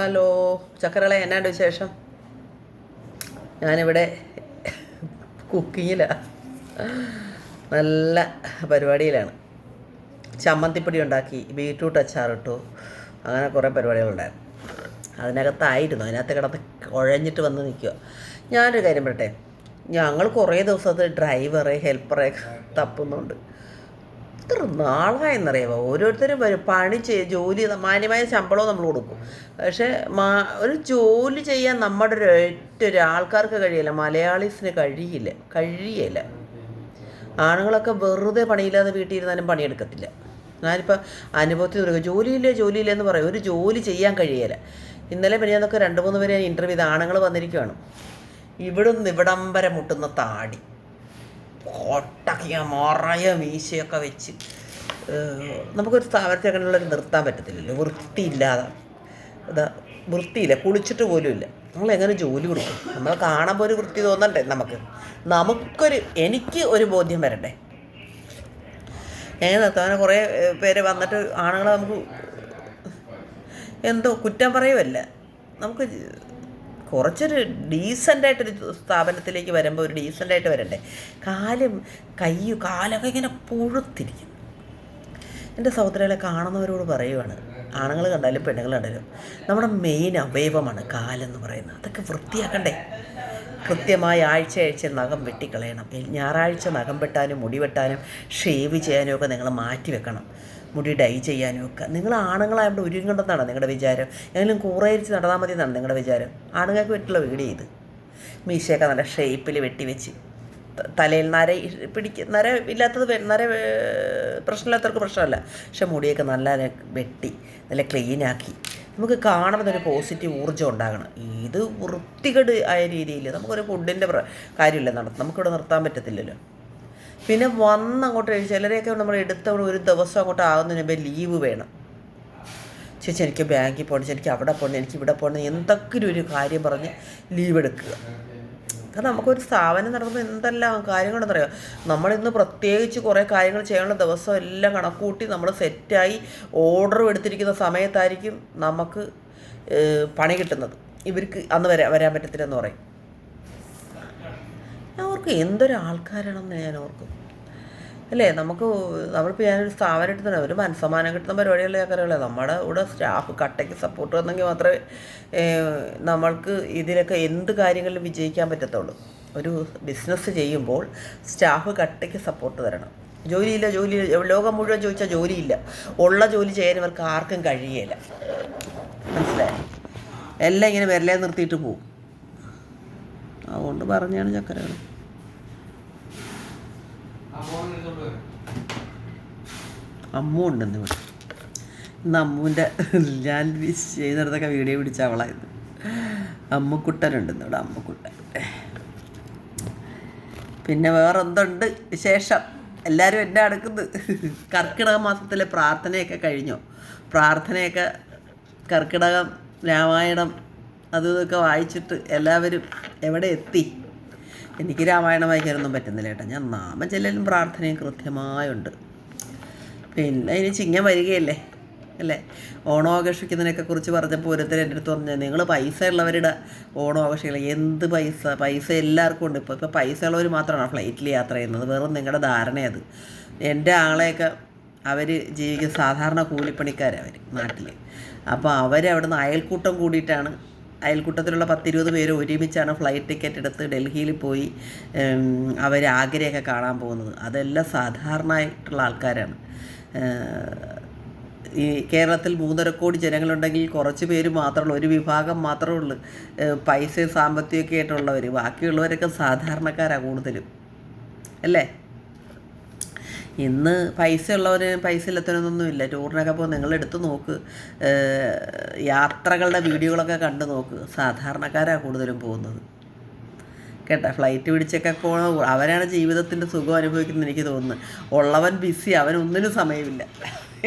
Hello ചക്കരളെ എന്നാണ്ട് വിശേഷം? ഞാനിവിടെ കുക്കിങ്ങിലാണ് നല്ല പരിപാടിയിലാണ്. ചമ്മന്തിപ്പൊടി ഉണ്ടാക്കി ബീട്രൂട്ട് അച്ചാറിട്ടു അങ്ങനെ കുറേ പരിപാടികളുണ്ടായിരുന്നു. അതിനകത്തായിരുന്നു. അതിനകത്ത് കിടന്ന് കുഴഞ്ഞിട്ട് വന്ന് നിൽക്കുക. ഞാനൊരു കാര്യം പറട്ടെ ഞങ്ങൾ കുറേ ദിവസത്തെ ഡ്രൈവറെ ഹെൽപ്പറെ തപ്പുന്നുണ്ട്. എത്ര നാളായെന്നറിയാമോ ഓരോരുത്തരും വരും പണി ചെയ്ത് ജോലി മാന്യമായ ശമ്പളവും നമ്മൾ കൊടുക്കും. പക്ഷേ മാ ഒരു ജോലി ചെയ്യാൻ നമ്മുടെ ഒരു ആൾക്കാർക്ക് കഴിയില്ല. മലയാളീസിന് കഴിയില്ല. കഴിയില്ല ആണുങ്ങളൊക്കെ വെറുതെ പണിയില്ലാതെ വീട്ടിൽ ഇരുന്നാലും പണിയെടുക്കത്തില്ല. ഞാനിപ്പോൾ അനുഭവത്തിൽ തുടങ്ങും ജോലിയില്ലേ ജോലിയില്ല എന്ന് പറയും. ഒരു ജോലി ചെയ്യാൻ കഴിയില്ല ഇന്നലെ പിന്നെ ഞാനൊക്കെ രണ്ട് മൂന്ന് പേര് ഞാൻ ഇന്റർവ്യൂ ചെയ്ത് ആണുങ്ങൾ വന്നിരിക്കുകയാണ് ഇവിടുന്ന് ഇവിടം വരെ മുട്ടുന്ന താടി. കൊട്ടക്കിയ മറയ മീശയൊക്കെ വെച്ച് നമുക്കൊരു സ്ഥാപനത്തിൽ അങ്ങനെയുള്ളവർ നിർത്താൻ പറ്റത്തില്ലല്ലോ. വൃത്തിയില്ലാതെ. എന്താ വൃത്തിയില്ല കുളിച്ചിട്ട് പോലും ഇല്ല. നമ്മൾ എങ്ങനെ ജോലി കൊടുക്കും? നമ്മൾ കാണുമ്പോൾ ഒരു വൃത്തി തോന്നണ്ടേ നമുക്ക്? നമുക്കൊരു എനിക്ക് ഒരു ബോധ്യം വരണ്ടേ? എങ്ങനെ നിർത്താൻ കുറേ പേര് വന്നിട്ട് ആണുങ്ങളെ നമുക്ക് എന്തോ കുറ്റം പറയുമല്ല നമുക്ക് കുറച്ചൊരു ഡീസന്റായിട്ടൊരു സ്ഥാപനത്തിലേക്ക് വരുമ്പോൾ ഒരു ഡീസന്റായിട്ട് വരണ്ടേ? കാലും കയ്യും കാലൊക്കെ ഇങ്ങനെ പുഴുത്തിരിക്കും. എന്റെ സഹോദരങ്ങളെ കാണുന്നവരോട് പറയുവാണ് ആണുങ്ങൾ കണ്ടാലും പെണ്ണുങ്ങൾ കണ്ടാലും നമ്മുടെ മെയിൻ അവയവമാണ് കാലെന്ന് പറയുന്നത്. അതൊക്കെ വൃത്തിയാക്കണ്ടേ? കൃത്യമായി ആഴ്ച ആഴ്ച നഖം വെട്ടിക്കളയണം. ഞായറാഴ്ച നഖം വെട്ടാനും മുടി വെട്ടാനും ഷേവ് ചെയ്യാനും ഒക്കെ നിങ്ങൾ മാറ്റി വെക്കണം മുടി ഡൈ ചെയ്യാനും ഒക്കെ. നിങ്ങൾ ആണുങ്ങളായപ്പോൾ ഒരുങ്ങണ്ടെന്നാണ് നിങ്ങളുടെ വിചാരം? എങ്കിലും കൂറയരിച്ച് നടന്നാൽ മതി എന്നാണ് നിങ്ങളുടെ വിചാരം? ആണുങ്ങൾക്ക് വെട്ടുള്ള വീട് ചെയ്ത് മീശയൊക്കെ നല്ല ഷേപ്പിൽ വെട്ടിവെച്ച് തലയിൽ നര പിടിക്ക നര ഇല്ലാത്തത് നര പ്രശ്നമില്ലാത്തവർക്ക് പ്രശ്നമല്ല. പക്ഷെ മുടിയൊക്കെ നല്ല വെട്ടി നല്ല ക്ലീനാക്കി നമുക്ക് കാണുമ്പോൾ ഒരു പോസിറ്റീവ് ഊർജം ഉണ്ടാകണം. ഇത് വൃത്തികേട് ആയ രീതിയിൽ നമുക്കൊരു ഫുഡിന്റെ കാര്യമില്ല നടത്തും നമുക്കിവിടെ നിർത്താൻ പറ്റത്തില്ലല്ലോ. പിന്നെ വന്ന് അങ്ങോട്ട് ചിലരെയൊക്കെ നമ്മൾ എടുത്ത ഒരു ദിവസം അങ്ങോട്ട് ആകുന്നതിന് മുമ്പേ ലീവ് വേണം. ചേച്ചി എനിക്ക് ബാങ്കിൽ പോകണം എനിക്ക് അവിടെ പോകണം എനിക്ക് ഇവിടെ പോകണം എന്തൊക്കെ ഒരു കാര്യം പറഞ്ഞ് ലീവ് എടുക്കുക. കാരണം നമുക്കൊരു സ്ഥാപനം നടത്തുമ്പോൾ എന്തെല്ലാം കാര്യങ്ങളുണ്ടെന്നറിയാം നമ്മളിന്ന് പ്രത്യേകിച്ച് കുറേ കാര്യങ്ങൾ ചെയ്യാനുള്ള ദിവസം എല്ലാം കണക്കൂട്ടി നമ്മൾ സെറ്റായി ഓർഡർ എടുത്തിരിക്കുന്ന സമയത്തായിരിക്കും നമുക്ക് പണി കിട്ടുന്നത്. ഇവർക്ക് അന്ന് വരാ വരാൻ പറ്റത്തില്ലെന്ന് പറയും. ഞാൻ ഓർക്കും എന്തൊരു ആൾക്കാരാണെന്ന് ഞാൻ ഓർക്കും. അല്ലേ? നമുക്ക് നമ്മളിപ്പോൾ ഞാനൊരു സ്ഥാപനം എടുത്തത് ഒരു മനസ്സമാനം കിട്ടുന്ന പരിപാടികളിലെ കാര്യമല്ല നമ്മുടെ ഇവിടെ സ്റ്റാഫ് കട്ടയ്ക്ക് സപ്പോർട്ട് വന്നെങ്കിൽ മാത്രമേ നമ്മൾക്ക് ഇതിലൊക്കെ എന്ത് കാര്യങ്ങളിലും വിജയിക്കാൻ പറ്റത്തുള്ളൂ. ഒരു ബിസിനസ് ചെയ്യുമ്പോൾ സ്റ്റാഫ് കട്ടയ്ക്ക് സപ്പോർട്ട് തരണം. ജോലിയില്ല ജോലി ലോകം മുഴുവൻ ചോദിച്ചാൽ ജോലിയില്ല. ഉള്ള ജോലി ചെയ്യാൻ ഇവർക്ക് ആർക്കും കഴിയേല. മനസ്സിലായി? എല്ലാം ഇങ്ങനെ വിരലേ നിർത്തിയിട്ട് പോവും. അതുകൊണ്ട് പറഞ്ഞാണ് ചക്കരകൾ അമ്മു ഉണ്ടെന്ന് ഇവിടെ. ഇന്ന് അമ്മുവിന്റെ ഞാൻ ചെയ്യുന്നിടത്തൊക്കെ വീഡിയോ പിടിച്ച അവളായിരുന്നു. അമ്മുക്കുട്ടനുണ്ടെന്ന് ഇവിടെ അമ്മുക്കുട്ടൻ. പിന്നെ വേറെന്തുണ്ട് വിശേഷം? എല്ലാവരും എന്നെ അടുക്കുന്നത് കർക്കിടക മാസത്തിലെ പ്രാർത്ഥനയൊക്കെ കഴിഞ്ഞോ? പ്രാർത്ഥനയൊക്കെ കർക്കിടകം രാമായണം അതും ഇതൊക്കെ വായിച്ചിട്ട് എല്ലാവരും എവിടെ എത്തി? എനിക്ക് രാമായണം വായിക്കാനൊന്നും പറ്റുന്നില്ല കേട്ടോ. ഞാൻ നാമചെല്ലലും പ്രാർത്ഥനയും കൃത്യമായുണ്ട്. പിന്നെ ഇനി ചിങ്ങം വരികയല്ലേ? അല്ലേ? ഓണം ആഘോഷിക്കുന്നതിനൊക്കെ കുറിച്ച് പറഞ്ഞപ്പോൾ ഓരോരുത്തർ എന്റെ അടുത്ത് പറഞ്ഞു നിങ്ങൾ പൈസ ഉള്ളവരുടെ. ഓണം ആഘോഷിക്കില്ല? എന്ത് പൈസ? പൈസ എല്ലാവർക്കും ഉണ്ട്. ഇപ്പോൾ ഇപ്പോൾ പൈസ ഉള്ളവർ മാത്രമാണ് ഫ്ലൈറ്റിൽ യാത്ര ചെയ്യുന്നത്? വെറും നിങ്ങളുടെ ധാരണയത്. എന്റെ ആളെയൊക്കെ അവർ ജീവിക്കുന്ന സാധാരണ കൂലിപ്പണിക്കാരവർ നാട്ടിൽ അപ്പോൾ അവരവിടുന്ന് അയൽക്കൂട്ടം കൂടിയിട്ടാണ് അയൽക്കൂട്ടത്തിലുള്ള പത്തിരുപത് പേര് ഒരുമിച്ചാണ് ഫ്ലൈറ്റ് ടിക്കറ്റ് എടുത്ത് ഡൽഹിയിൽ പോയി അവർ ആഗ്രയൊക്കെ കാണാൻ പോകുന്നത്. അതെല്ലാം സാധാരണമായിട്ടുള്ള ആൾക്കാരാണ്. ഈ കേരളത്തിൽ മൂന്നര കോടി ജനങ്ങളുണ്ടെങ്കിൽ കുറച്ച് പേര് മാത്രമുള്ളൂ ഒരു വിഭാഗം മാത്രമേ ഉള്ളൂ. പൈസയും സാമ്പത്തികമൊക്കെ ആയിട്ടുള്ളവർ ബാക്കിയുള്ളവരൊക്കെ സാധാരണക്കാരാണ് കൂടുതലും. അല്ലേ? ഇന്ന് പൈസ ഉള്ളവന് പൈസ ഇല്ലാത്തവനൊന്നുമില്ല ടൂറിനൊക്കെ പോകുമ്പോൾ നിങ്ങൾ എടുത്ത് നോക്ക് യാത്രകളുടെ വീഡിയോകളൊക്കെ കണ്ടു നോക്ക്. സാധാരണക്കാരാണ് കൂടുതലും പോകുന്നത്. കേട്ടോ ഫ്ലൈറ്റ് പിടിച്ചൊക്കെ പോണ അവരാണ് ജീവിതത്തിന്റെ സുഖം അനുഭവിക്കുന്നത് എനിക്ക് തോന്നുന്നത് ഉള്ളവൻ ബിസി അവനൊന്നിനും സമയമില്ല.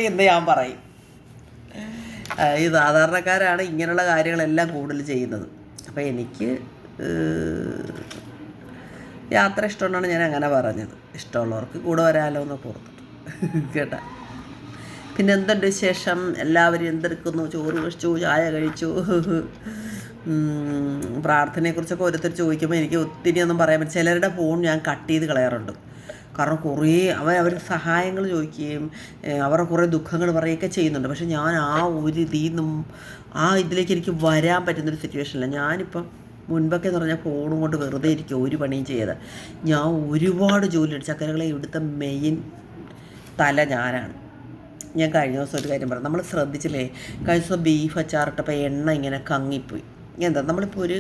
എന്ന് ഞാൻ പറയും. ഈ സാധാരണക്കാരാണ് ഇങ്ങനെയുള്ള കാര്യങ്ങളെല്ലാം കൂടുതൽ ചെയ്യുന്നത്. അപ്പോൾ എനിക്ക് യാത്ര ഇഷ്ടമുണ്ടാണ് ഞാൻ അങ്ങനെ പറഞ്ഞത്. ഇഷ്ടമുള്ളവർക്ക് കൂടെ വരാമല്ലോ എന്ന് പുറത്തിട്ട് കേട്ടാ? പിന്നെ എന്തുണ്ട് വിശേഷം? എല്ലാവരും എന്തെടുക്കുന്നു? ചോറ് കഴിച്ചു ചായ കഴിച്ചു. പ്രാർത്ഥനയെക്കുറിച്ചൊക്കെ ഓരോരുത്തർ ചോദിക്കുമ്പോൾ എനിക്ക് ഒത്തിരി ഒന്നും പറയാൻ പറ്റില്ല. ചിലരുടെ ഫോൺ ഞാൻ കട്ട് ചെയ്ത് കളയാറുണ്ട്. കാരണം കുറേ അവർ അവർ സഹായങ്ങൾ ചോദിക്കുകയും അവരുടെ കുറേ ദുഃഖങ്ങൾ പറയുകയൊക്കെ ചെയ്യുന്നുണ്ട്. പക്ഷേ ഞാൻ ആ ഒരു ഇതിൽ നിന്നും ആ ഇതിലേക്ക് എനിക്ക് വരാൻ പറ്റുന്നൊരു സിറ്റുവേഷനില്ല ഞാനിപ്പം മുൻപൊക്കെ എന്ന് പറഞ്ഞാൽ ഫോണും കൊണ്ട് വെറുതെ ഇരിക്കുക ഒരു പണിയും ചെയ്ത് ഞാൻ ഒരുപാട് ജോലി ചക്കരകളെ ഇവിടുത്തെ മെയിൻ തല ഞാനാണ്. ഞാൻ കഴിഞ്ഞ ദിവസം ഒരു കാര്യം പറഞ്ഞു. നമ്മൾ ശ്രദ്ധിച്ചില്ലേ കഴിഞ്ഞ ദിവസം ബീഫ് അച്ചാറിട്ടപ്പോൾ എണ്ണ ഇങ്ങനെ കങ്ങിപ്പോയി. എന്താ നമ്മളിപ്പോൾ ഒരു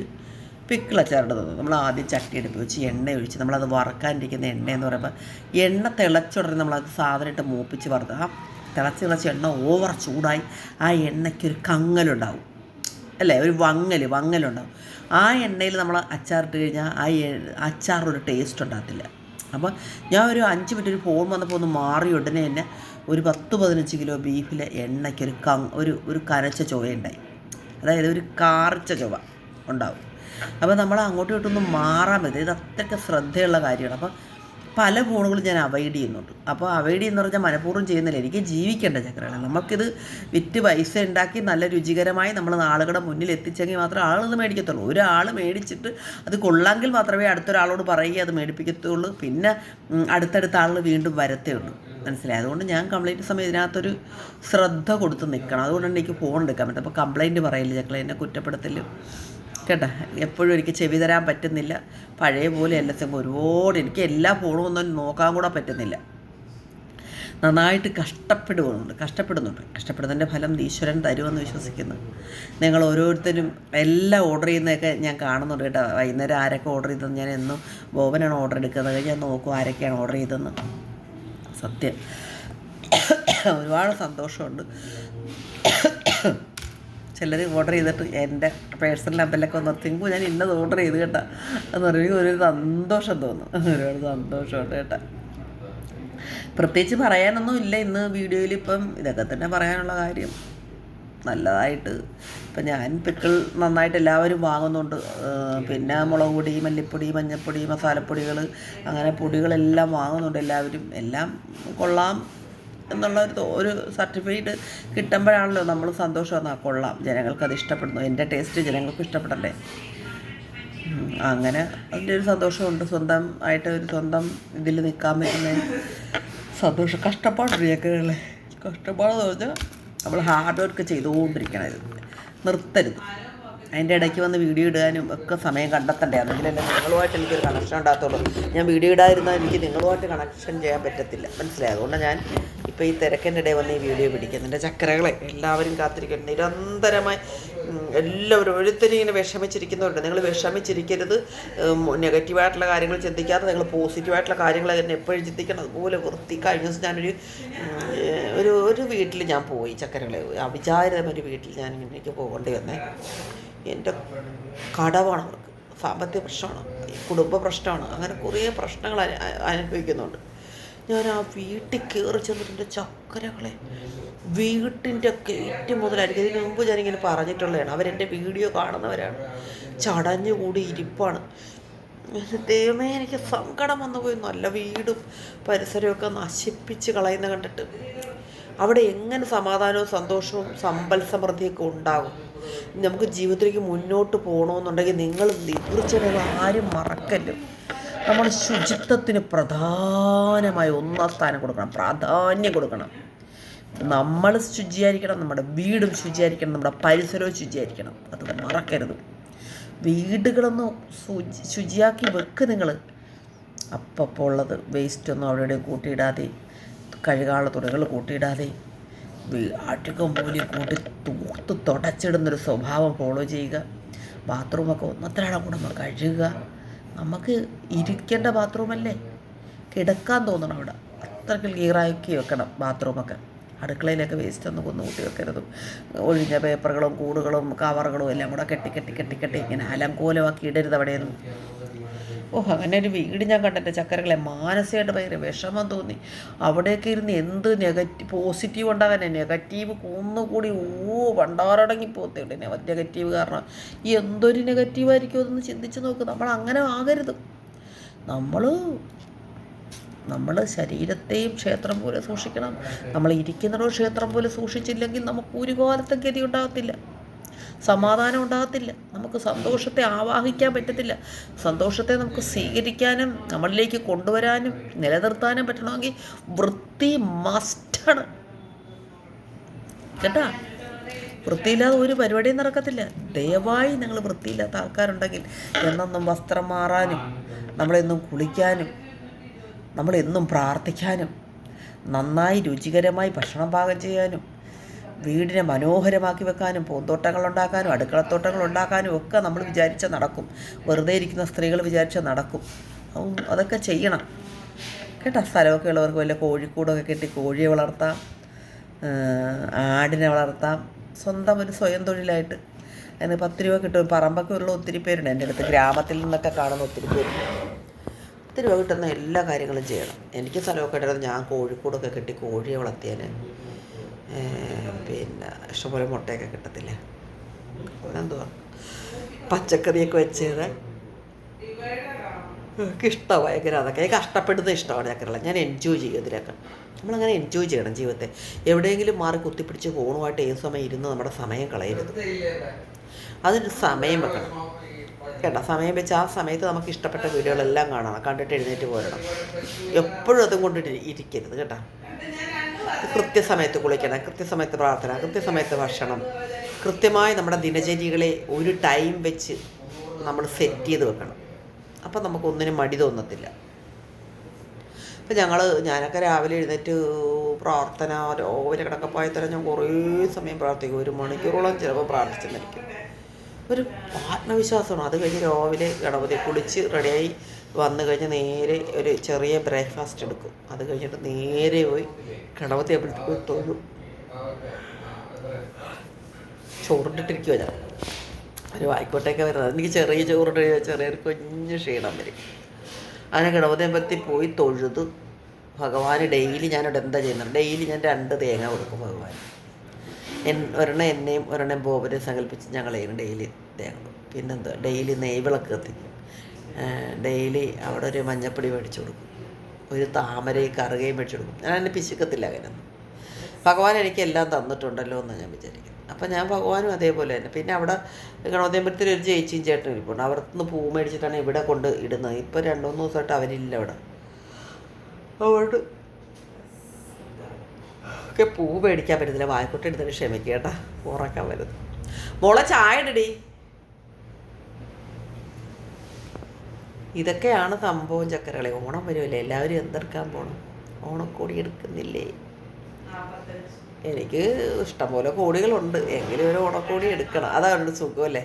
പിക്കിൾ അച്ചാറിട്ട് തന്നു നമ്മൾ ആദ്യം ചട്ടി എടുപ്പ് വെച്ച് എണ്ണ ഒഴിച്ച് നമ്മളത് വറക്കാനിരിക്കുന്ന എണ്ണ എന്ന് പറയുമ്പോൾ എണ്ണ തിളച്ചുടനെ നമ്മളത് സാധനം ഇട്ട് മൂപ്പിച്ച് വറുത്ത് ആ തിളച്ച് തിളച്ച് എണ്ണ ഓവർ ചൂടായി ആ എണ്ണയ്ക്കൊരു കങ്ങലുണ്ടാവും. അല്ലേ? ഒരു വങ്ങൽ വങ്ങലുണ്ടാവും. ആ എണ്ണയിൽ നമ്മൾ അച്ചാറിട്ട് കഴിഞ്ഞാൽ ആ അച്ചാറിനൊരു ടേസ്റ്റ് ഉണ്ടാകത്തില്ല. അപ്പോൾ ഞാൻ ഒരു അഞ്ച് മിനിറ്റ് ഒരു ഫോൺ വന്നപ്പോൾ ഒന്ന് മാറി ഉടനെ തന്നെ ഒരു പത്ത് പതിനഞ്ച് കിലോ ബീഫിലെ എണ്ണയ്ക്ക് ഒരു ക ഒരു ഒരു കരച്ച ചുവയുണ്ടായി. അതായത് ഒരു കാർച്ച ചുവ ഉണ്ടാവും. അപ്പോൾ നമ്മൾ അങ്ങോട്ടും ഇങ്ങോട്ടൊന്നും മാറാൻ പറ്റും. ഇത് അത്രയ്ക്ക് ശ്രദ്ധയുള്ള കാര്യമാണ്. അപ്പോൾ പല ഫോണുകളും ഞാൻ അവോയ്ഡ് ചെയ്യുന്നുണ്ട്. അപ്പോൾ അവോയ്ഡ് ചെയ്യുന്ന പറഞ്ഞാൽ മനഃപൂർവം ചെയ്യുന്നില്ല. എനിക്ക് ജീവിക്കേണ്ട ചക്രമാണ്. നമുക്കിത് വിറ്റ് പൈസ ഉണ്ടാക്കി നല്ല രുചികരമായി നമ്മൾ ആളുകളുടെ മുന്നിൽ എത്തിച്ചെങ്കിൽ മാത്രമേ ആളത് മേടിക്കത്തുള്ളൂ. ഒരാൾ മേടിച്ചിട്ട് അത് കൊള്ളാമെങ്കിൽ മാത്രമേ അടുത്തൊരാളോട് പറയുക അത് മേടിപ്പിക്കത്തുള്ളൂ. പിന്നെ അടുത്തടുത്ത ആളുകൾ വീണ്ടും വരത്തേ ഉള്ളൂ. മനസ്സിലായി? അതുകൊണ്ട് ഞാൻ കംപ്ലൈന്റ് സമയം ഇതിനകത്തൊരു ശ്രദ്ധ കൊടുത്ത് നിൽക്കണം. അതുകൊണ്ടാണ് എനിക്ക് ഫോൺ എടുക്കാൻ പറ്റും അപ്പോൾ കംപ്ലൈന്റ് പറയില്ല ചക്കളെ? എന്നെ കുറ്റപ്പെടുത്തലും. കേട്ടോ എപ്പോഴും എനിക്ക് ചെവി തരാൻ പറ്റുന്നില്ല. പഴയ പോലെ ചെമ്പ് ഒരുപാട് എനിക്ക് എല്ലാ ഫോണും ഒന്നും നോക്കാൻ കൂടെ പറ്റുന്നില്ല. നന്നായിട്ട് കഷ്ടപ്പെടുന്നുണ്ട് കഷ്ടപ്പെടുന്നുണ്ട്. കഷ്ടപ്പെടുന്നതിന്റെ ഫലം ഈശ്വരൻ തരുമെന്ന് വിശ്വസിക്കുന്നു. നിങ്ങൾ ഓരോരുത്തരും എല്ലാം ഓർഡർ ചെയ്യുന്നതൊക്കെ ഞാൻ കാണുന്നുണ്ട് കേട്ടോ. വൈകുന്നേരം ആരൊക്കെ ഓർഡർ ചെയ്തതെന്ന് ഞാൻ എന്നും ബോബനാണ് ഓർഡർ എടുക്കുന്നത്. ഞാൻ നോക്കും ആരൊക്കെയാണ് ഓർഡർ ചെയ്തതെന്ന്. സത്യം. ഒരുപാട് സന്തോഷമുണ്ട്. ചിലർ ഓർഡർ ചെയ്തിട്ട് എന്റെ പേഴ്സണൽ നമ്പറിലൊക്കെ ഒന്ന് തിങ്കു ഞാൻ ഇന്നത് ഓർഡർ ചെയ്ത് കേട്ടാ. എന്ന് പറയുമ്പോൾ ഒരു സന്തോഷം തോന്നും. ഒരുപാട് സന്തോഷമുണ്ട് കേട്ടാ. പ്രത്യേകിച്ച് പറയാനൊന്നും ഇല്ല ഇന്ന് വീഡിയോയിൽ ഇപ്പം ഇതൊക്കെ തന്നെ പറയാനുള്ള കാര്യം. നല്ലതായിട്ട് ഇപ്പം ഞാൻ പിക്കിൾ നന്നായിട്ട് എല്ലാവരും വാങ്ങുന്നുണ്ട്. പിന്നെ മുളക് പൊടി മല്ലിപ്പൊടി മഞ്ഞൾപ്പൊടി മസാലപ്പൊടികൾ അങ്ങനെ പൊടികളെല്ലാം വാങ്ങുന്നുണ്ട് എല്ലാവരും. എല്ലാം കൊള്ളാം. എന്നുള്ള ഒരു ഒരു സർട്ടിഫിക്കറ്റ് കിട്ടുമ്പോഴാണല്ലോ നമ്മൾ സന്തോഷം. എന്നാൽ കൊള്ളാം. ജനങ്ങൾക്ക് അത് ഇഷ്ടപ്പെടുന്നു. എന്റെ ടേസ്റ്റ് ജനങ്ങൾക്ക് ഇഷ്ടപ്പെടണ്ടേ? അങ്ങനെ അതിന്റെ ഒരു സന്തോഷമുണ്ട്. സ്വന്തം ആയിട്ട് ഒരു സ്വന്തം ഇതിൽ നിൽക്കാൻ പറ്റുന്ന സന്തോഷം. കഷ്ടപ്പാടില്ലേ കഷ്ടപ്പാടെന്ന് പറഞ്ഞാൽ നമ്മൾ ഹാർഡ് വർക്ക് ചെയ്തുകൊണ്ടിരിക്കണം നിർത്തരുത്. അതിന്റെ ഇടയ്ക്ക് വന്ന് വീഡിയോ ഇടാനും ഒക്കെ സമയം കണ്ടെത്തണ്ടേ? അല്ലെങ്കിലല്ലേ നിങ്ങളുമായിട്ട് എനിക്കൊരു കണക്ഷൻ ഉണ്ടാകത്തുള്ളൂ. ഞാൻ വീഡിയോ ഇടാതിരുന്നാൽ എനിക്ക് നിങ്ങളുമായിട്ട് കണക്ഷൻ ചെയ്യാൻ പറ്റത്തില്ല. മനസ്സിലായി? അതുകൊണ്ട് ഞാൻ ഇപ്പോൾ ഈ തിരക്കിന്റെ ഇടയിൽ വന്ന് ഈ വീഡിയോ പിടിക്കുന്നുണ്ട് എന്റെ ചക്കരകളെ എല്ലാവരും കാത്തിരിക്കുന്നു നിരന്തരമായി എല്ലാവരും ഒരുത്തരും ഇങ്ങനെ വിഷമിച്ചിരിക്കുന്നവരുണ്ട്. നിങ്ങൾ വിഷമിച്ചിരിക്കരുത്. നെഗറ്റീവായിട്ടുള്ള കാര്യങ്ങൾ ചിന്തിക്കാതെ നിങ്ങൾ പോസിറ്റീവായിട്ടുള്ള കാര്യങ്ങൾ തന്നെ എപ്പോഴും ചിന്തിക്കണം. അതുപോലെ വൃത്തി. കഴിഞ്ഞ ദിവസം ഞാനൊരു ഒരു ഒരു വീട്ടിൽ ഞാൻ പോയി ചക്കരകളെ. അവിചാരിതമൊരു വീട്ടിൽ ഞാൻ ഇങ്ങനെയൊക്കെ പോകേണ്ടി വന്നേ. എന്റെ കടവാണ് അവർക്ക്. സാമ്പത്തിക പ്രശ്നമാണ്. കുടുംബ പ്രശ്നമാണ്. അങ്ങനെ കുറേ പ്രശ്നങ്ങൾ അനു- അനുഭവിക്കുന്നുണ്ട്. ഞാൻ ആ വീട്ടിൽ കയറി ചെന്നിട്ടുണ്ട് ചക്കരകളെ. വീട്ടിന്റെ ഗേറ്റ് മുതലായിരിക്കും. ഇതിന് മുമ്പ് ഞാനിങ്ങനെ പറഞ്ഞിട്ടുള്ളതാണ്. അവരെന്റെ വീഡിയോ കാണുന്നവരാണ്. ചടഞ്ഞുകൂടി ഇരിപ്പാണ്. ദൈവമേ എനിക്ക് സങ്കടം വന്നു പോയി. നല്ല വീടും പരിസരമൊക്കെ നശിപ്പിച്ച് കളയുന്ന കണ്ടിട്ട്. അവിടെ എങ്ങനെ സമാധാനവും സന്തോഷവും സമ്പൽ സമൃദ്ധിയൊക്കെ ഉണ്ടാകും നമുക്ക് ജീവിതത്തിലേക്ക് മുന്നോട്ട് പോകണമെന്നുണ്ടെങ്കിൽ നിങ്ങൾ തീർച്ചയായും ആരും മറക്കല്ലും നമ്മൾ ശുചിത്വത്തിന് പ്രധാനമായ ഒന്നാം സ്ഥാനം കൊടുക്കണം പ്രാധാന്യം കൊടുക്കണം. നമ്മൾ ശുചിയായിരിക്കണം നമ്മുടെ വീടും ശുചിയായിരിക്കണം നമ്മുടെ പരിസരവും ശുചിയായിരിക്കണം. അത് മറക്കരുത്. വീടുകളൊന്നും ശുചി ശുചിയാക്കി വെക്ക് നിങ്ങൾ അപ്പോൾ ഉള്ളത് വേസ്റ്റൊന്നും അവിടെ ഇവിടെയും കൂട്ടിയിടാതെ കഴുകാനുള്ള തുണികൾ കൂട്ടിയിടാതെ അധികം പോലും കൂട്ടി തൂത്ത് തുടച്ചിടുന്നൊരു സ്വഭാവം ഫോളോ ചെയ്യുക. ബാത്റൂമൊക്കെ ഒന്നത്തിലാണ് കൂടുമ്പോൾ കഴുകുക. നമുക്ക് ഇരിക്കേണ്ട ബാത്റൂമല്ലേ? കിടക്കാൻ തോന്നണം അവിടെ അത്രയ്ക്ക് ക്ലിയറാക്കി വെക്കണം ബാത്റൂമൊക്കെ. അടുക്കളയിലൊക്കെ വേസ്റ്റ് ഒന്നും കൊന്നു കൂട്ടി വെക്കരുതും. ഒഴിഞ്ഞ പേപ്പറുകളും കൂടുകളും കവറുകളും എല്ലാം കൂടെ കെട്ടി കെട്ടി കെട്ടി കെട്ടി ഇങ്ങനെ അലങ്കോലമാക്കി ഇടരുത് അവിടെയൊന്നും. ഓ അങ്ങനെ ഒരു വീട് ഞാൻ കണ്ടെന്റെ ചക്കരകളെ മാനസികമായിട്ട് ഭയങ്കര വിഷമം തോന്നി. അവിടെയൊക്കെ ഇരുന്ന് എന്ത് നെഗറ്റീവ് പോസിറ്റീവ് ഉണ്ടാകാനെ? നെഗറ്റീവ് കൂന്നുകൂടി ഓ പണ്ടാറടങ്ങി പോത്തേണ്ട് നെഗറ്റീവ് കാരണം എന്തൊരു നെഗറ്റീവായിരിക്കും അതൊന്ന് ചിന്തിച്ച് നോക്ക്. നമ്മൾ അങ്ങനെ ആകരുത്. നമ്മൾ നമ്മൾ ശരീരത്തെയും ക്ഷേത്രം പോലെ സൂക്ഷിക്കണം. നമ്മൾ ഇരിക്കുന്നിടോ ക്ഷേത്രം പോലെ സൂക്ഷിച്ചില്ലെങ്കിൽ നമുക്ക് ഒരു കാലത്തും ഗതി ഉണ്ടാകത്തില്ല സമാധാനം ഉണ്ടാകത്തില്ല. നമുക്ക് സന്തോഷത്തെ ആവാഹിക്കാൻ പറ്റത്തില്ല. സന്തോഷത്തെ നമുക്ക് സ്വീകരിക്കാനും നമ്മളിലേക്ക് കൊണ്ടുവരാനും നിലനിർത്താനും പറ്റണമെങ്കിൽ വൃത്തി മസ്റ്റാണ് കേട്ടാ? വൃത്തിയില്ലാതെ ഒരു പരിപാടിയും നടക്കത്തില്ല. ദയവായി നിങ്ങൾ വൃത്തിയില്ലാത്ത ആൾക്കാരുണ്ടെങ്കിൽ എന്നൊന്നും വസ്ത്രം മാറാനും നമ്മളെന്നും കുളിക്കാനും നമ്മളെന്നും പ്രാർത്ഥിക്കാനും നന്നായി രുചികരമായി ഭക്ഷണം പാകം ചെയ്യാനും വീടിനെ മനോഹരമാക്കി വെക്കാനും പൂന്തോട്ടങ്ങൾ ഉണ്ടാക്കാനും അടുക്കളത്തോട്ടങ്ങൾ ഉണ്ടാക്കാനും ഒക്കെ നമ്മൾ വിചാരിച്ച നടക്കും. വെറുതെ ഇരിക്കുന്ന സ്ത്രീകൾ വിചാരിച്ച നടക്കും. അതൊക്കെ ചെയ്യണം. കേട്ടോ? സ്ഥലമൊക്കെ ഉള്ളവർക്ക് വല്ല കോഴിക്കൂടൊക്കെ കെട്ടി കോഴിയെ വളർത്താം. ആടിനെ വളർത്താം. സ്വന്തം ഒരു സ്വയം തൊഴിലായിട്ട്. അതിന് പത്ത് രൂപ കിട്ടും. പറമ്പൊക്കെ ഉള്ള ഒത്തിരി പേരുണ്ട്. എന്റെ അടുത്ത് ഗ്രാമത്തിൽ നിന്നൊക്കെ കാണുന്ന ഒത്തിരി പേരുണ്ട്. പത്ത് രൂപ കിട്ടുന്ന എല്ലാ കാര്യങ്ങളും ചെയ്യണം. എനിക്ക് സ്ഥലമൊക്കെ ഉണ്ടായിരുന്നു ഞാൻ കോഴിക്കൂടൊക്കെ കെട്ടി കോഴിയെ വളർത്തിയേനെ ഏഹ് പിന്നെ ഇഷ്ടംപോലെ മുട്ടയൊക്കെ കിട്ടത്തില്ലേ. എന്തുവാ പച്ചക്കറിയൊക്കെ വെച്ചത് എനിക്ക് ഭയങ്കര. അതൊക്കെ എനിക്ക് കഷ്ടപ്പെടുന്നത് ഇഷ്ടമാണ് ചക്കരള ഞാൻ എൻജോയ് ചെയ്യും ഇതിലൊക്കെ. നമ്മളങ്ങനെ എൻജോയ് ചെയ്യണം ജീവിതത്തെ. എവിടെയെങ്കിലും മാറി കുത്തിപ്പിടിച്ച് ഫോണുമായിട്ട് ഏത് സമയം ഇരുന്ന് നമ്മുടെ സമയം കളയരുത്. അതിന് സമയം വെക്കണം. കേട്ടോ? സമയം വെച്ച് ആ സമയത്ത് നമുക്ക് ഇഷ്ടപ്പെട്ട വീഡിയോകളെല്ലാം കാണണം. കണ്ടിട്ട് എഴുന്നേറ്റ് പോരണം. എപ്പോഴും അതും കൊണ്ടിട്ട് ഇരിക്കരുത് കേട്ടോ? കൃത്യസമയത്ത് കുളിക്കണം കൃത്യസമയത്ത് പ്രാർത്ഥന കൃത്യസമയത്ത് ഭക്ഷണം. കൃത്യമായി നമ്മുടെ ദിനചര്യകളെ ഒരു ടൈം വെച്ച് നമ്മൾ സെറ്റ് ചെയ്ത് വെക്കണം. അപ്പം നമുക്ക് ഒന്നിനും മടി തോന്നത്തില്ല. ഇപ്പം ഞങ്ങൾ ഞാനൊക്കെ രാവിലെ എഴുന്നേറ്റ് പ്രാർത്ഥന രാവിലെ കിടക്കപ്പായ തരം ഞാൻ കുറേ സമയം പ്രാർത്ഥിക്കും. ഒരു മണിക്കൂറോളം ചിലപ്പോൾ പ്രാർത്ഥിച്ചെന്നിരിക്കും ഒരു ആത്മവിശ്വാസമാണ്. അത് കഴിഞ്ഞ് രാവിലെ ഗണപതി കുളിച്ച് റെഡിയായി വന്നു കഴിഞ്ഞ് നേരെ ഒരു ചെറിയ ബ്രേക്ക്ഫാസ്റ്റ് എടുക്കും. അത് കഴിഞ്ഞിട്ട് നേരെ പോയി ഗണപതി അപ്പോഴത്തേക്ക് തൊഴും ചോറിട്ടിട്ടിരിക്കുക ഞാൻ. ഒരു വായിക്കോട്ടേക്ക് വരുന്നത്. എനിക്ക് ചെറിയ ചോറിട്ട് ചെറിയൊരു കുഞ്ഞ് ക്ഷീണം വരും. അങ്ങനെ ഗണപതി അമ്പലത്തിൽ പോയി തൊഴുത്. ഭഗവാന് ഡെയിലി ഞാനിവിടെ എന്താ ചെയ്യുന്നത്? ഡെയിലി ഞാൻ രണ്ട് തേങ്ങ കൊടുക്കും ഭഗവാൻ എൻ ഒരെണ്ണം എന്നെയും ഒരെണ്ണം ബോബനെ സങ്കല്പിച്ച് ഞങ്ങളെയും ഡെയിലി തേങ്ങ. പിന്നെന്താ? ഡെയിലി നെയ്വിളക്ക് കത്തിക്കും. ഡെയിലി അവിടെ ഒരു മഞ്ഞപ്പൊടി മേടിച്ചു കൊടുക്കും. ഒരു താമരയും കറുകയും മേടിച്ചു കൊടുക്കും. ഞാൻ എന്നെ പിശുക്കത്തില്ല അങ്ങനെ ഭഗവാൻ എനിക്ക് എല്ലാം തന്നിട്ടുണ്ടല്ലോ എന്ന് ഞാൻ വിചാരിക്കുന്നു അപ്പം ഞാൻ ഭഗവാനും അതേപോലെ തന്നെ. പിന്നെ അവിടെ ഗണോദയമ്പലത്തിൽ ഒരു ചേച്ചിയും ചേട്ടനും ഇരിപ്പുണ്ട്. അവിടെ നിന്ന് പൂ മേടിച്ചിട്ടാണ് ഇവിടെ കൊണ്ട് ഇടുന്നത്. ഇപ്പോൾ രണ്ട് മൂന്ന് ദിവസമായിട്ട് അവരില്ല അവിടെ. അതുകൊണ്ട് ഒക്കെ പൂ മേടിക്കാൻ പറ്റത്തില്ല. വായ്പൊട്ട് എടുത്തിട്ട് ക്ഷമിക്കുക ഉറക്കാൻ വരുന്നു. മോളെ ചായ ഇടടി. ഇതൊക്കെയാണ് സംഭവം ചക്കരകളെ. ഓണം വരുമല്ലേ? എല്ലാവരും എന്തെടുക്കാൻ പോകണം ഓണക്കോടി എടുക്കുന്നില്ലേ? എനിക്ക് ഇഷ്ടംപോലെ കോടികളുണ്ട്. എങ്കിലും ഒരു ഓണക്കോടി എടുക്കണം. ഒരു സുഖമല്ലേ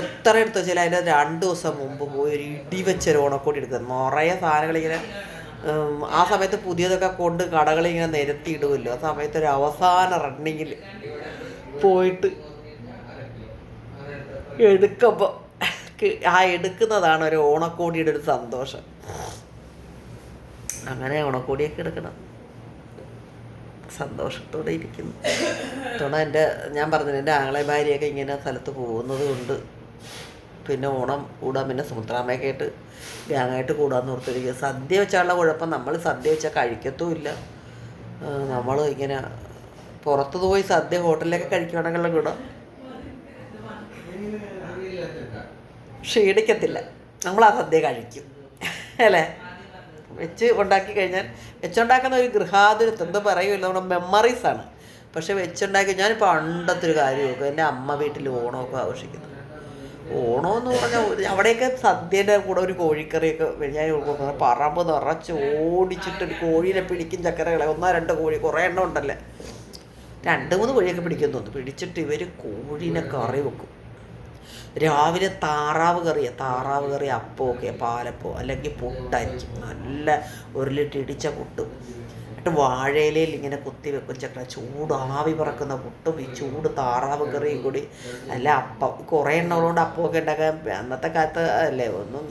എത്ര എടുത്തു വെച്ചാൽ അതിന്റെ രണ്ട് ദിവസം മുമ്പ് പോയി ഒരു ഇടി വെച്ചൊരു ഓണക്കോടി എടുക്കുക നിറയെ സാധനങ്ങളിങ്ങനെ ആ സമയത്ത് പുതിയതൊക്കെ കൊണ്ട് കടകളിങ്ങനെ നിരത്തിയിടുമല്ലോ. ആ സമയത്ത് ഒരു അവസാന റണ്ണിങ്ങിൽ പോയിട്ട് എടുക്കുമ്പോൾ ആ എടുക്കുന്നതാണ് ഒരു ഓണക്കോടിയുടെ ഒരു സന്തോഷം. അങ്ങനെ ഓണക്കോടിയൊക്കെ എടുക്കണം. സന്തോഷത്തോടെ ഇരിക്കുന്നു. തുണ എന്റെ ഞാൻ പറഞ്ഞത് എന്റെ ആങ്ങളെ ഭാര്യയൊക്കെ ഇങ്ങനെ സ്ഥലത്ത് പോകുന്നത് കൊണ്ട് പിന്നെ ഓണം കൂടാൻ പിന്നെ സുമിത്രാമ്മയൊക്കെ ആയിട്ട് ഗ്യാങ്ങായിട്ട് കൂടാന്ന് ഓർത്തിരിക്കുക. സദ്യ വെച്ചാലുള്ള കുഴപ്പം നമ്മൾ സദ്യ വെച്ചാൽ കഴിക്കത്തുമില്ല. നമ്മൾ ഇങ്ങനെ പുറത്ത് പോയി സദ്യ ഹോട്ടലിലൊക്കെ കഴിക്കുവാണെങ്കിലുള്ള ഗുണം. ക്ഷീണിക്കത്തില്ല. നമ്മൾ ആ സദ്യ കഴിക്കും. അല്ലേ? വെച്ച് ഉണ്ടാക്കി കഴിഞ്ഞാൽ വെച്ചുണ്ടാക്കുന്ന ഒരു ഗൃഹാതുരത്വം എന്തോ പറയുമല്ലോ നമ്മുടെ മെമ്മറീസാണ് പക്ഷെ വെച്ചുണ്ടാക്കി ഞാൻ പണ്ടത്തെ ഒരു കാര്യം നോക്കും എന്റെ അമ്മ വീട്ടിൽ ഓണമൊക്കെ ആഘോഷിക്കുന്നു. ഓണമെന്ന് പറഞ്ഞാൽ അവിടെയൊക്കെ സദ്യന്റെ കൂടെ ഒരു കോഴിക്കറിയൊക്കെ ഞാൻ കൊടുക്കുന്നത് പറമ്പ് നിറച്ച് ഓടിച്ചിട്ട് ഒരു കോഴീനെ പിടിക്കും ചക്കരകളെ. ഒന്നോ രണ്ടോ കോഴി കുറേ എണ്ണം ഉണ്ടല്ലേ? രണ്ട് മൂന്ന് കോഴിയൊക്കെ പിടിക്കുന്നു പിടിച്ചിട്ട് ഇവർ കോഴീനെ കറി വെക്കും. രാവിലെ താറാവ് കറിയാ താറാവ് കറി അപ്പമൊക്കെ പാലപ്പോ അല്ലെങ്കിൽ പുട്ടായിരിക്കും നല്ല ഒരു ലിറ്റർ ഇടിച്ച പുട്ടും. എന്നിട്ട് വാഴയിലയിൽ ഇങ്ങനെ കുത്തി വെക്കും ചക്ര ചൂട് ആവി പറക്കുന്ന പുട്ടും ഈ ചൂട് താറാവ് കറിയും കൂടി. അല്ല അപ്പം കുറേ എണ്ണമുള്ളതുകൊണ്ട് അപ്പമൊക്കെ ഉണ്ടാക്കാൻ അന്നത്തെ കാലത്ത് അല്ലേ ഒന്നും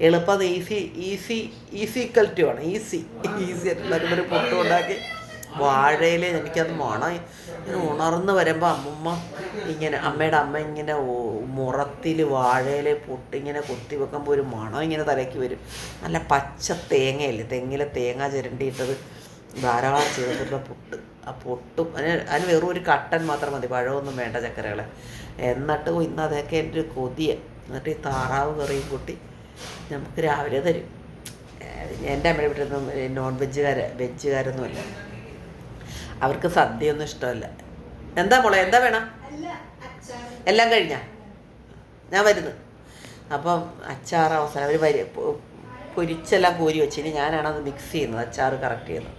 എളുപ്പം ഈസി ഈസി ഈസി ആണ് ഈസി ഈസി ആയിട്ടുള്ള ഒരു പുട്ടും ഉണ്ടാക്കി. വാഴയില എനിക്കത് മണം. ഉണർന്ന് വരുമ്പോൾ അമ്മമ്മ ഇങ്ങനെ അമ്മയുടെ അമ്മ ഇങ്ങനെ മുറത്തിൽ വാഴയിൽ പൊട്ടിങ്ങനെ കൊത്തി വെക്കുമ്പോൾ ഒരു മണം ഇങ്ങനെ തലയ്ക്ക് വരും. നല്ല പച്ച തേങ്ങയല്ലേ തെങ്ങിലെ തേങ്ങ ചിരണ്ടിയിട്ടത് ധാരാളം ചേർത്തിട്ടുള്ള പൊട്ട് ആ പൊട്ടും. അതിന് അതിന് വെറും ഒരു കട്ടൻ മാത്രം മതി പഴമൊന്നും വേണ്ട ചക്കരകളെ. എന്നിട്ട് ഇന്ന് അതൊക്കെ എന്റെ ഒരു കൊതിയ. എന്നിട്ട് ഈ താറാവ് കറിയും കൂട്ടി നമുക്ക് രാവിലെ തരും. എന്റെ അമ്മയുടെ വീട്ടിൽ നിന്നും നോൺ വെജുകാർ വെജുകാരൊന്നുമല്ല അവർക്ക് സദ്യ ഒന്നും ഇഷ്ടമല്ല. എന്താ മോളെ എന്താ വേണം? എല്ലാം കഴിഞ്ഞ? ഞാൻ വരുന്നു. അപ്പം അച്ചാർ അവസാനം അവർ വരി പൊരിച്ചെല്ലാം കോരി വെച്ച്. ഇനി അത് മിക്സ് ചെയ്യുന്നത് അച്ചാർ കറക്റ്റ് ചെയ്യുന്നത്.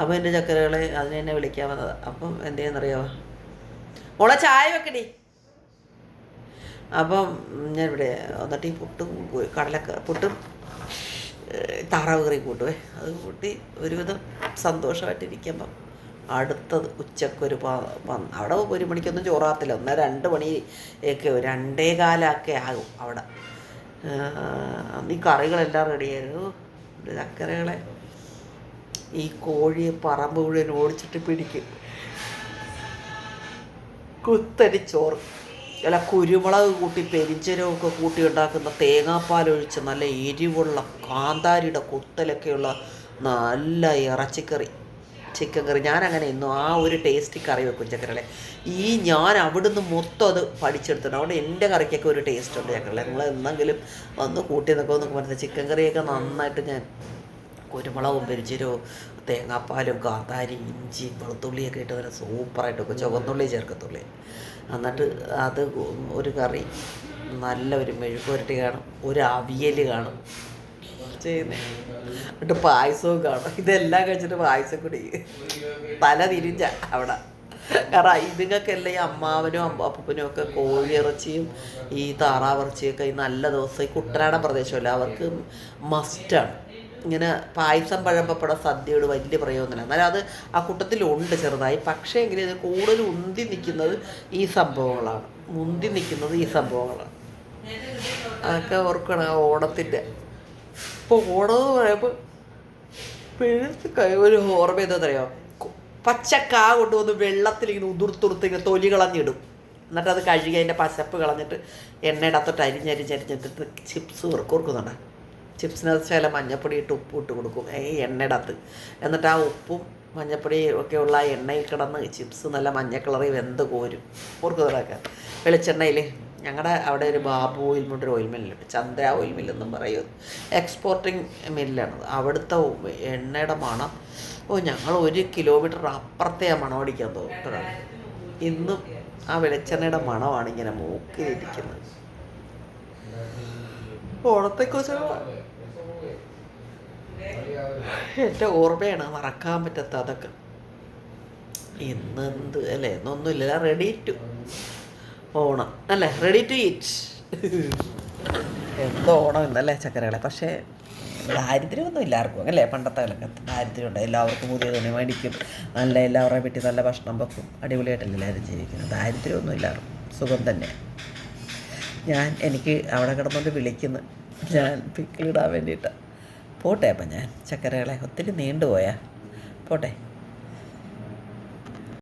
അപ്പോൾ എന്റെ ചക്കരകളെ അതിനെ തന്നെ വിളിക്കാൻ വന്നത്. അപ്പം എന്ത് ചെയ്യുന്നറിയാമോ മോളെ ചായ വെക്കടി. അപ്പം ഞാൻ ഇവിടെ എന്നിട്ട് ഈ പുട്ടും കടല കടലക്ക പുട്ടും താറാവ് കറി കൂട്ടുവേ. അത് കൂട്ടി ഒരുവിധം സന്തോഷമായിട്ടിരിക്കുമ്പം അടുത്തത് ഉച്ചക്കൊരു അവിടെ ഒരു മണിക്കൊന്നും ചോറാകത്തില്ല. ഒന്നര രണ്ട് മണി ഒക്കെ രണ്ടേ കാലമൊക്കെ ആകും അവിടെ. നീ കറികളെല്ലാം റെഡിയായിരുന്നു ചക്കരകളെ ഈ കോഴി പറമ്പ് മുഴുവൻ ഓടിച്ചിട്ട് പിടിക്കും. കുത്തരി ചോറ്. അല്ല കുരുമുളക് കൂട്ടി പെരിഞ്ചരവൊക്കെ കൂട്ടി ഉണ്ടാക്കുന്ന തേങ്ങാപ്പാലൊഴിച്ച് നല്ല എരിവുള്ള കാന്താരിയുടെ കുത്തലൊക്കെയുള്ള നല്ല ഇറച്ചിക്കറി. Chicken curry. ഞാൻ അങ്ങനെ ഇന്നും ആ ഒരു ടേസ്റ്റി കറി വെക്കും ചക്കരളെ ഈ ഞാൻ അവിടുന്ന് മൊത്തം അത് പഠിച്ചെടുത്തിട്ടുണ്ട്. അതുകൊണ്ട് എന്റെ കറിക്കൊക്കെ ഒരു ടേസ്റ്റ് ഉണ്ട് ചക്കരളെ നിങ്ങൾ എന്തെങ്കിലും വന്ന് കൂട്ടി എന്നൊക്കെ ഒന്ന് പറഞ്ഞാൽ ചിക്കൻ കറിയൊക്കെ നന്നായിട്ട് ഞാൻ കുരുമുളകും പെരിഞ്ചീരവും തേങ്ങാപ്പാലും കാന്താരി ഇഞ്ചി വെളുത്തുള്ളിയൊക്കെ ഇട്ട് നല്ല സൂപ്പറായിട്ട് വെക്കും. ചുവന്നുള്ളി ചേർക്കത്തുള്ളി. എന്നിട്ട് അത് ഒരു കറി നല്ല ഒരു മെഴുക്കുരട്ടി കാണും. ഒരു അവിയൽ കാണും. ചെയ്യുന്നേ. എന്നിട്ട് പായസവും കാണും. ഇതെല്ലാം കഴിച്ചിട്ട് പായസം കൂടി തല തിരിഞ്ഞ അവിടെ. കാരണം ഇതുങ്ങൾക്കെല്ലാം ഈ അമ്മാവനും അമ്മ അപ്പനും ഒക്കെ കോഴിയിറച്ചിയും ഈ താറാവിറച്ചിയൊക്കെ ഈ നല്ല ദിവസം ഈ കുട്ടനാടൻ പ്രദേശമല്ല? അവർക്ക് മസ്റ്റാണ് ഇങ്ങനെ പായസം പഴം പപ്പടം സദ്യയോട് വലിയ പ്രയോജനമില്ല എന്നാലും അത് ആ കൂട്ടത്തിലുണ്ട് ചെറുതായി. പക്ഷേ എങ്കിലും ഇത് കൂടുതൽ ഉന്തി നിൽക്കുന്നത് ഈ സംഭവങ്ങളാണ്. മുന്തി നിൽക്കുന്നത് ഈ സംഭവങ്ങളാണ്. അതൊക്കെ ഓർക്കണം ഓണത്തിന്റെ. ഇപ്പോൾ ഓണം പറയപ്പോ പിഴുത്ത് കൈ ഒരു ഓർമ്മ എന്താണെന്നറിയാം പച്ച കാ കൊണ്ടുവന്ന് വെള്ളത്തിൽ ഇങ്ങനെ ഉതിർത്തുടുത്ത് ഇങ്ങനെ തൊലി കളഞ്ഞിടും. എന്നിട്ട് അത് കഴുകി അതിന്റെ പശപ്പ് കളഞ്ഞിട്ട് എണ്ണയുടെ അത്തോട്ട് അരിഞ്ഞരിഞ്ഞരിഞ്ഞിട്ട് ചിപ്സ് കൊടുക്കുന്നുണ്ട്. ചിപ്സിനകത്ത് ചില മഞ്ഞപ്പൊടി ഇട്ട് ഉപ്പ് ഇട്ട് കൊടുക്കും. ഈ എണ്ണയുടെ അത്ത് എന്നിട്ട് ആ ഉപ്പും മഞ്ഞപ്പൊടി ഒക്കെ ഉള്ള ആ എണ്ണയിൽ കിടന്ന് ചിപ്സ് നല്ല മഞ്ഞ കളറിൽ വെന്ത് കോരും. ഓർക്കുന്നതൊക്കെ വെളിച്ചെണ്ണയിൽ ഞങ്ങളുടെ അവിടെ ഒരു ബാബു ഓയിൽ മില്ലൊരു ഓയിൽ മില്ലുണ്ട് ചന്ദ്ര ഓയിൽ മില്ലെന്നും പറയും. എക്സ്പോർട്ടിങ് മില്ലാണ് അവിടുത്തെ എണ്ണയുടെ മണം. ഓ ഞങ്ങൾ ഒരു കിലോമീറ്റർ അപ്പുറത്തെ മണം അടിക്കാൻ തോന്നിട്ടാണ് ഇന്നും ആ വെളിച്ചെണ്ണയുടെ മണമാണ് ഇങ്ങനെ മൂക്കിലിരിക്കുന്നത്. ഓണത്തെക്കുറിച്ച് എന്റെ ഓർമ്മയാണ് മറക്കാൻ പറ്റാത്ത അതൊക്കെ. ഇന്നെന്ത് അല്ലേ? ഇന്നൊന്നുമില്ല. റെഡി ടു ഓണം അല്ലേ? റെഡി ടു ഈറ്റ് എന്തോ ഓണം ഇന്നല്ലേ ചക്കരകളെ? പക്ഷേ ദാരിദ്ര്യമൊന്നും ഇല്ലാർക്കും അല്ലേ? പണ്ടത്തെ കാലത്ത് ദാരിദ്ര്യം ഉണ്ട്? എല്ലാവർക്കും പുതിയ തുണി മേടിക്കും നല്ല എല്ലാവരുടെയും വീട്ടിൽ നല്ല ഭക്ഷണം വെക്കും. അടിപൊളിയായിട്ടല്ലേ എല്ലാവരും ജീവിക്കുന്നത്? ദാരിദ്ര്യമൊന്നും ഇല്ലാർക്കും സുഖം തന്നെ. ഞാൻ എനിക്ക് അവിടെ കിടന്നുകൊണ്ട് വിളിക്കുന്നു. ഞാൻ പിക്കിളിടാൻ വേണ്ടിയിട്ട്. പോട്ടെ അപ്പം ഞാൻ. ചക്കരകളെ ഒത്തിരി നീണ്ടുപോയാ. പോട്ടെ.